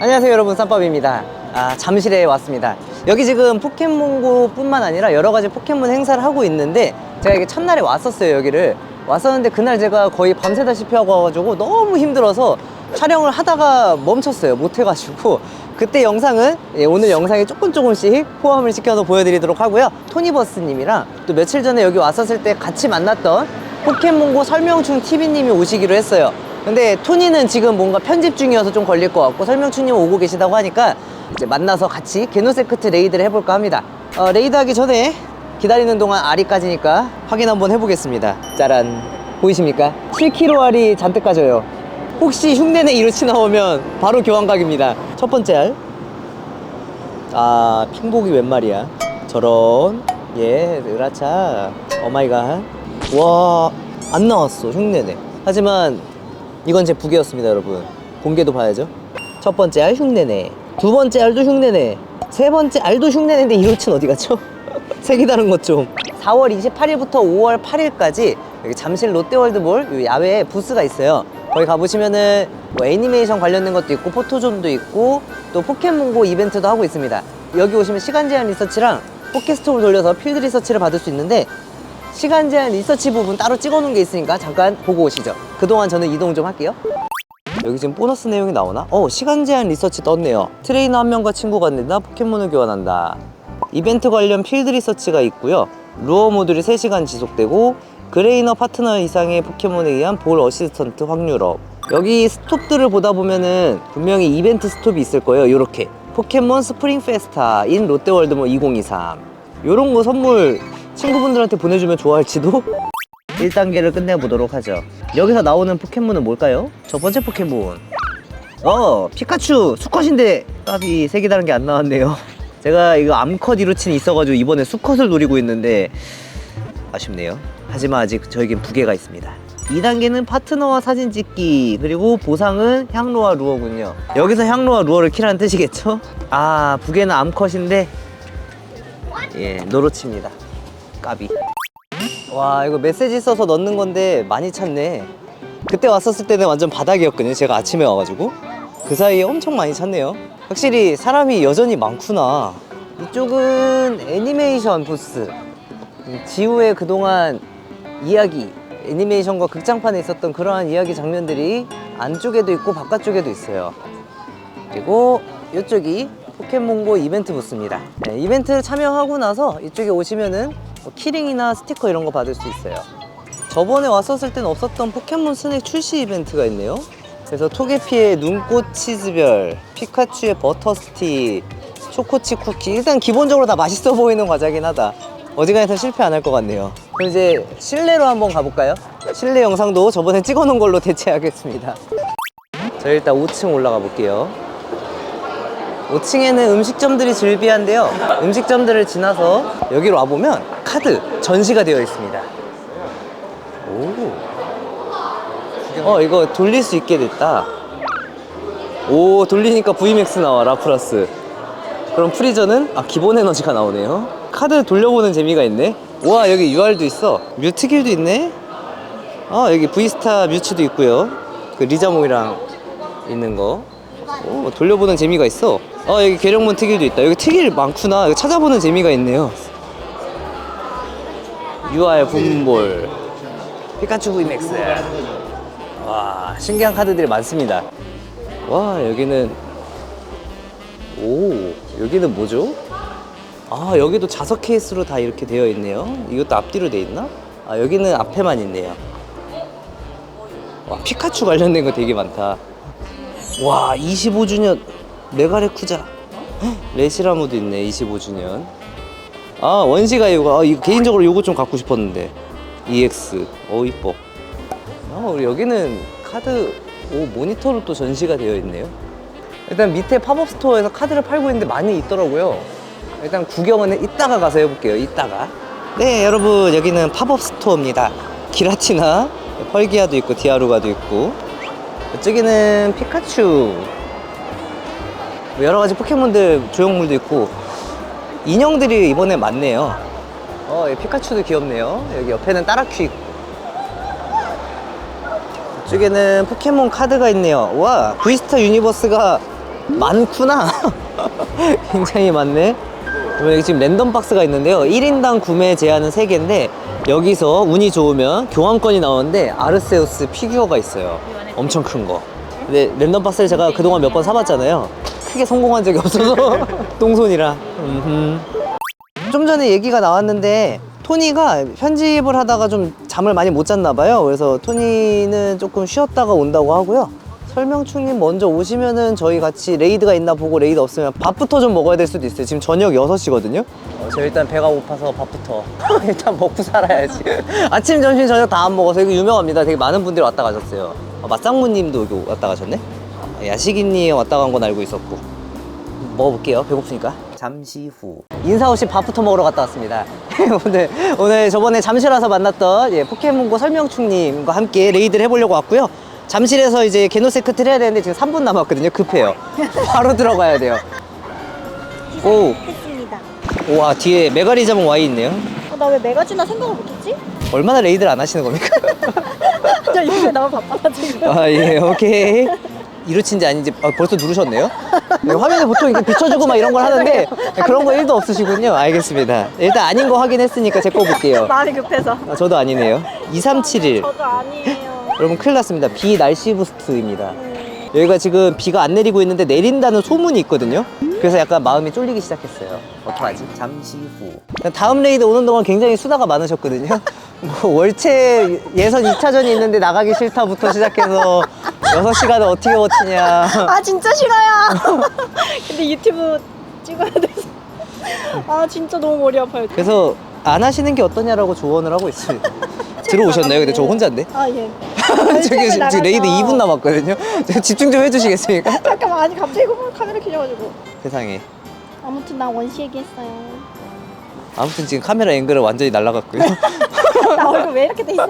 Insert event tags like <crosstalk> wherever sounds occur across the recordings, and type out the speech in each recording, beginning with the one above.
안녕하세요 여러분. 쌈밥입니다. 아, 잠실에 왔습니다. 여기 지금 포켓몬고 뿐만 아니라 여러 가지 포켓몬 행사를 하고 있는데 제가 이게 첫날에 왔었어요 여기를. 왔었는데 그날 제가 거의 밤새다시피 하고 와가지고 너무 힘들어서 촬영을 하다가 멈췄어요 못 해가지고. 그때 영상은 예, 오늘 영상에 조금 조금씩 포함을 시켜서 보여드리도록 하고요. 토니버스 님이랑 또 며칠 전에 여기 왔었을 때 같이 만났던 포켓몬고 설명충 TV님이 오시기로 했어요 근데 토니는 지금 뭔가 편집 중이어서 좀 걸릴 것 같고 설명충님 오고 계시다고 하니까 이제 만나서 같이 게노세크트 레이드를 해볼까 합니다 어, 레이드 하기 전에 기다리는 동안 알이까지니까 확인 한번 해보겠습니다 짜란 보이십니까? 7kg 알이 잔뜩 가져요 혹시 흉내내 이루치 나오면 바로 교환각입니다 첫 번째 알 아, 핑복이 웬 말이야? 저런. 예, 으라차. 오마이갓. 와, 안 나왔어, 흉내내. 하지만, 이건 제 부계였습니다, 여러분. 본계도 봐야죠. 첫 번째 알 흉내내. 두 번째 알도 흉내내. 세 번째 알도 흉내내는데 이로친 어디 갔죠? <laughs> 색이 다른 것 좀. 4월 28일부터 5월 8일까지 여기 잠실 롯데월드몰 요 야외에 부스가 있어요. 거기 가보시면은 뭐 애니메이션 관련된 것도 있고 포토존도 있고 또 포켓몬고 이벤트도 하고 있습니다. 여기 오시면 시간 제한 리서치랑 포켓스톱을 돌려서 필드 리서치를 받을 수 있는데 시간 제한 리서치 부분 따로 찍어 놓은 게 있으니까 잠깐 보고 오시죠. 그동안 저는 이동 좀 할게요. 여기 지금 보너스 내용이 나오나? 어, 시간 제한 리서치 떴네요. 트레이너 한 명과 친구가 된다. 포켓몬을 교환한다. 이벤트 관련 필드 리서치가 있고요. 루어 모듈이 3시간 지속되고 그레이너 파트너 이상의 포켓몬에 의한 볼 어시스턴트 확률업. 여기 스톱들을 보다 보면은 분명히 이벤트 스톱이 있을 거예요. 이렇게 포켓몬 스프링 페스타 인 롯데월드몰 2023. 요런 거 선물 친구분들한테 보내주면 좋아할지도 <laughs> 1단계를 끝내보도록 하죠. 여기서 나오는 포켓몬은 뭘까요? 첫 번째 포켓몬. 어, 피카츄 수컷인데 값이 색이 다른 게 안 나왔네요. <laughs> 제가 이거 암컷 이루친이 있어가지고 이번에 수컷을 노리고 있는데 아쉽네요. 하지만 아직 저에겐 부계가 있습니다. 2단계는 파트너와 사진 찍기 그리고 보상은 향로와 루어군요. 여기서 향로와 루어를 키라는 뜻이겠죠? 아 부계는 암컷인데 예 노로치입니다. 까비. 와 이거 메시지 써서 넣는 건데 많이 찾네. 그때 왔었을 때는 완전 바닥이었거든요 제가 아침에 와가지고. 그 사이에 엄청 많이 찾네요. 확실히 사람이 여전히 많구나. 이쪽은 애니메이션 부스. 지우의 그동안 이야기 애니메이션과 극장판에 있었던 그러한 이야기 장면들이 안쪽에도 있고 바깥쪽에도 있어요. 그리고 이쪽이 포켓몬고 이벤트 부스입니다. 네, 이벤트 참여하고 나서 이쪽에 오시면은 뭐 키링이나 스티커 이런 거 받을 수 있어요. 저번에 왔었을 땐 없었던 포켓몬 스낵 출시 이벤트가 있네요. 그래서 토게피의 눈꽃 치즈별, 피카츄의 버터 스틱, 초코치 쿠키. 일단 기본적으로 다 맛있어 보이는 과자긴 하다. 어지간해서 실패 안 할 것 같네요. 그럼 이제 실내로 한번 가볼까요? 실내 영상도 저번에 찍어놓은 걸로 <laughs> 대체하겠습니다. 저 일단 5층 올라가 볼게요. 5층에는 음식점들이 즐비한데요. 음식점들을 지나서 여기로 와보면 카드 전시가 되어 있습니다. 오. 어, 이거 돌릴 수 있게 됐다. 오, 돌리니까 VMAX 나와, 라플러스. 그럼 프리저는, 아, 기본 에너지가 나오네요. 카드 돌려보는 재미가 있네. 와, 여기 UR도 있어. 뮤트길도 있네. 아, 여기 V스타 뮤츠도 있고요. 그 리자몽이랑 있는 거. 오, 돌려보는 재미가 있어. 아, 여기 계룡문 특일도 있다. 여기 특일 많구나. 이거 찾아보는 재미가 있네요. UR 분볼. 피카츄 VMAX. 와, 신기한 카드들이 많습니다. 와, 여기는 오, 여기는 뭐죠? 아, 여기도 자석 케이스로 다 이렇게 되어 있네요. 이것도 앞뒤로 돼 있나? 아, 여기는 앞에만 있네요. 와, 피카츄 관련된 거 되게 많다. 와 25주년 메가레쿠자. 헉, 레시라무도 있네 25주년. 아 원시가 이거 아, 개인적으로 요거 좀 갖고 싶었는데. EX 어 이뻐. 아 여기는 카드 오 모니터로 또 전시가 되어 있네요. 일단 밑에 팝업 스토어에서 카드를 팔고 있는데 많이 있더라고요. 일단 구경은 이따가 가서 해볼게요 이따가. 네 여러분 여기는 팝업 스토어입니다. 기라티나 펄기아도 있고 디아루가도 있고 이쪽에는 피카츄 뭐 여러 가지 포켓몬들 조형물도 있고 인형들이 이번에 많네요. 어, 이 피카츄도 귀엽네요. 여기 옆에는 따라큐 있고. 이쪽에는 포켓몬 카드가 있네요. 와, 브이스타 유니버스가 많구나. <laughs> 굉장히 많네. 여기 지금 랜덤 박스가 있는데요. 1인당 구매 제한은 3개인데 여기서 운이 좋으면 교환권이 나오는데 아르세우스 피규어가 있어요. 엄청 큰 거. 근데 랜덤 박스를 제가 그동안 몇 번 사봤잖아요. 크게 성공한 적이 없어서 <laughs> 똥손이라. 좀 전에 얘기가 나왔는데 토니가 편집을 하다가 좀 잠을 많이 못 잤나 봐요. 그래서 토니는 조금 쉬었다가 온다고 하고요. 설명충님 먼저 오시면은 저희 같이 레이드가 있나 보고 레이드 없으면 밥부터 좀 먹어야 될 수도 있어요. 지금 저녁 6시거든요. 어, 저 일단 배가 고파서 밥부터 <laughs> 일단 먹고 살아야지. <laughs> 아침, 점심, 저녁 다 안 먹어서 이거 유명합니다. 되게 많은 분들이 왔다 가셨어요. 어, 맞상무님도 여기 왔다 가셨네. 야식인님 왔다 간 건 알고 있었고. 먹어볼게요. 배고프니까. 잠시 후. 인사 없이 밥부터 먹으러 갔다 왔습니다. <laughs> 오늘, 오늘 저번에 잠실 와서 만났던 예, 포켓몬고 설명충님과 함께 레이드를 해보려고 왔고요. 잠실에서 이제 게노세크트를 해야 되는데 지금 3분 남았거든요. 급해요. <laughs> 바로 들어가야 돼요. 오, 했습니다. 와, 뒤에 메가리자몽 와이 있네요. 어, 나왜 메가주나 생각을 못했지? 얼마나 레이드를 안 하시는 겁니까? <laughs> 저 요새 너무 바빠가지고. 아, 예, 오케이. 이루친지 아닌지 아, 벌써 누르셨네요? 네, 화면에 보통 이렇게 비춰주고 막 이런 걸 하는데 <laughs> 그런 거 1도 없으시군요. 알겠습니다. 일단 아닌 거 확인했으니까 제 거 볼게요. 마음이 급해서. 아, 저도 아니네요. 2371. 저도 아니에요. 여러분 큰일 났습니다. 비 날씨 부스트입니다. 음, 여기가 지금 비가 안 내리고 있는데 내린다는 소문이 있거든요. 그래서 약간 마음이 쫄리기 시작했어요. 어떡하지? 잠시 후. 다음 레이드 오는 동안 굉장히 수다가 많으셨거든요. <laughs> 뭐 월체 예선 2차전이 있는데 나가기 싫다부터 시작해서 6시간을 어떻게 버티냐. 아 진짜 싫어요. <laughs> 근데 유튜브 찍어야 돼서. 아 진짜 너무 머리 아파요. 그래서 안 하시는 게 어떠냐라고 조언을 하고 있습니다. <laughs> 들어오셨나요? 근데 저 혼자인데? 아 예. <laughs> 저기 지금 레이드 2분 남았거든요. <laughs> 집중 좀 해주시겠습니까? <laughs> 잠깐만 아니 갑자기 그 카메라 켜져가지고. 세상에. 아무튼 나 원시 얘기했어요. 아무튼 지금 카메라 앵글은 완전히 날라갔고요. 나 얼굴 왜 이렇게 돼 있어?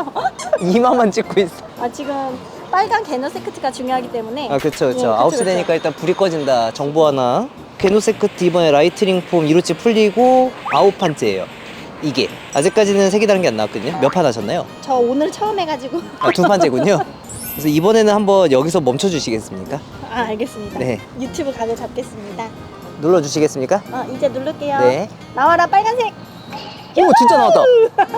이마만 찍고 있어. 아 지금 빨간 게너세크트가 중요하기 때문에. 아 그쵸 예, 그쵸. 아홉 시 되니까 일단 불이 꺼진다. 정보 하나. 게노세크트 이번에 라이트닝 폼 2루치 풀리고 아홉 판째예요. 이게 아직까지는 세개 다른 게 안 나왔거든요. 몇 판 하셨나요? 저 오늘 처음 해가지고. 아 두 판째군요. <laughs> 그래서 이번에는 한번 여기서 멈춰 주시겠습니까? 아 알겠습니다. 네. 유튜브 각을 잡겠습니다. 눌러 주시겠습니까? 어 이제 누를게요. 네. 나와라 빨간색. 오 진짜 나왔다.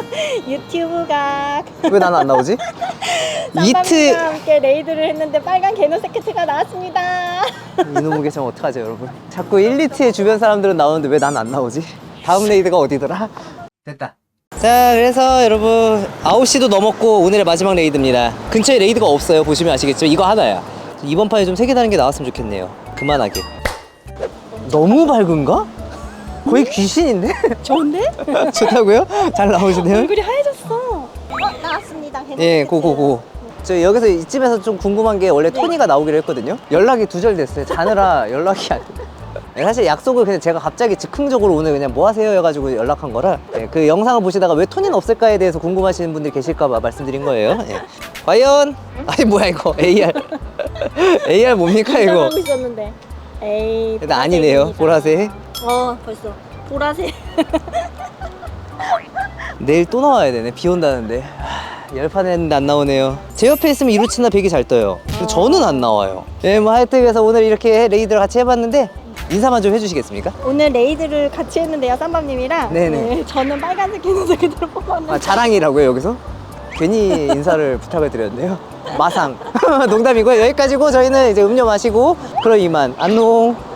<laughs> 유튜브 각. 왜 나는 안 나오지? <laughs> 이트 함께 레이드를 했는데 빨간 게노세크트가 나왔습니다. 이놈의 계정 어떡하죠 여러분 자꾸 1, 2트의 주변 사람들은 나오는데 왜 난 안 나오지? 다음 레이드가 어디더라? 됐다 자 그래서 여러분 9시도 넘었고 오늘의 마지막 레이드입니다 근처에 레이드가 없어요 보시면 아시겠죠? 이거 하나야 이번 판에 좀 색이 다른 게 나왔으면 좋겠네요 그만하게 너무 밝은가? 거의 귀신인데? <laughs> 좋은데? <laughs> 좋다고요? 잘 나오시네요 얼굴이 하얘졌어. 어 나왔습니다. 예, 고고고. 저 여기서 이쯤에서 좀 궁금한 게 원래 네. 토니가 나오기로 했거든요. 연락이 두절됐어요. 자느라 연락이 안. 네, 사실 약속을 그냥 제가 갑자기 즉흥적으로 오늘 그냥 뭐 하세요 해가지고 연락한 거라 예, 그 영상을 보시다가 왜 토니는 없을까에 대해서 궁금하시는 분들 계실까봐 말씀드린 거예요. 예. 과연 아니 뭐야 이거 AR AR <laughs> 뭡니까 이거? 있었는데. 에이. 아니네요. 보라색. 어 벌써 보라색. <laughs> 내일 또 나와야 되네. 비 온다는데. 하, 열판 했는데 안 나오네요. 제 옆에 있으면 이루치나 백이 잘 떠요. 근데 어. 저는 안 나와요. 예, 뭐 하여튼 그래서 오늘 이렇게 레이드를 같이 해봤는데 인사만 좀 해주시겠습니까? 오늘 레이드를 같이 했는데요, 쌈밤님이랑. 네네. 네, 저는 빨간색 게노세크트를 <laughs> 뽑았는데. 아, 자랑이라고요, 여기서? 괜히 인사를 <laughs> 부탁을 드렸네요. 마상. <laughs> 농담이고요. 여기까지고 저희는 이제 음료 마시고 그럼 이만. 안녕.